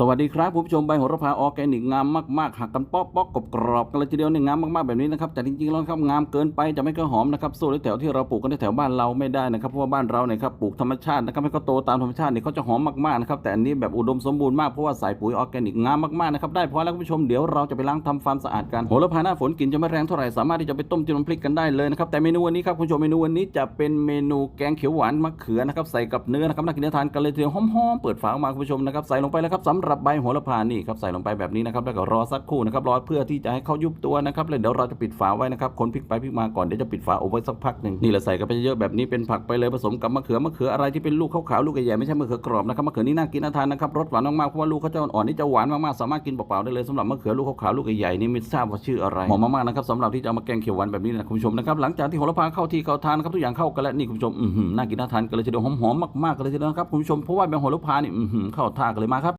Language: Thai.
สวัสดีครับ ผู้ชมใบโหระพาออแกนิกงามมากๆหักกันป๊อกป๊อกกรอบๆกันเลยทีเดียวเนี่ยงามมากๆแบบนี้นะครับแต่จริงๆแล้วครับงามเกินไปจะไม่ก็หอมนะครับสู้ในแถวที่เราปลูกกันในแถวบ้านเราไม่ได้นะครับเพราะว่าบ้านเราเนี่ยครับปลูกธรรมชาตินะครับให้เขาโตตามธรรมชาติเนี่ยเขาจะหอมมากๆนะครับแต่อันนี้แบบอุดมสมบูรณ์มากเพราะว่าใส่ปุ๋ยออแกนิกงามมากๆนะครับได้พอแล้วคุณผู้ชมเดี๋ยวเราจะไปล้างทำความสะอาดกันโหระพาหน้าฝนกลิ่นจะไม่แรงเท่าไหร่สามารถที่จะไปต้มจิ้มพริกกันได้เลยนะครับแต่เมนูวันนี้ครับคุณผู้ชมเมนูวันนี้จะเป็นเมนูแกงเขียวหวานมะเขือนะครับใส่กับเนื้อนะครับน่ากินน่าทานกันเลยทีเดียวหอมๆเปิดฝาออกมาคุณผู้ชมนะครับใส่ลงไปแล้วครับสำหรับใบโหระพานี่ครับใส่ลงไปแบบนี้นะครับแล้วก็รอสักครู่นะครับรอเพื่อที่จะให้เขายุบตัวนะครับแล้วเดี๋ยวเราจะปิดฝาไว้นะครับคนพลิกไปพลิกมาก่อนเดี๋ยวจะปิดฝาเอาไว้สักพักหนึ่งนี่แหละใส่กันไปเยอะแบบนี้เป็นผักไปเลยผสมกับมะเขือมะเขืออะไรที่เป็นลูกขาวๆลูกใหญ่ๆไม่ใช่มะเขือกรอบนะครับมะเขือนี่น่ากินน่าทานนะครับรสหวานมากๆเพราะว่าลูกเขาจะอ่อนๆนี่จะหวานมากๆสามารถกินเปล่าๆได้เลยสำหรับมะเขือลูกขาวๆลูกใหญ่ๆนี่ไม่ทราบว่าชื่ออะไรหอมมากๆนะครับสำหรับที่จะเอามาแกงเขียวหวานแบบนี้นะคุณผู้ชมนะครับหลังจากที่โหระพาเข้าที่เข้าทานครับทุกอย่างเข้ากันแล้วนี่คุณผู้ชมอือหือน่ากินน่าทานกันเลยทีเดียวหอมๆมากๆกันเลยทีเดียวนะครับคุณผู้ชมเพราะว่าใบโหระพานี่อือหือเข้าท่ากันเลยมาครับ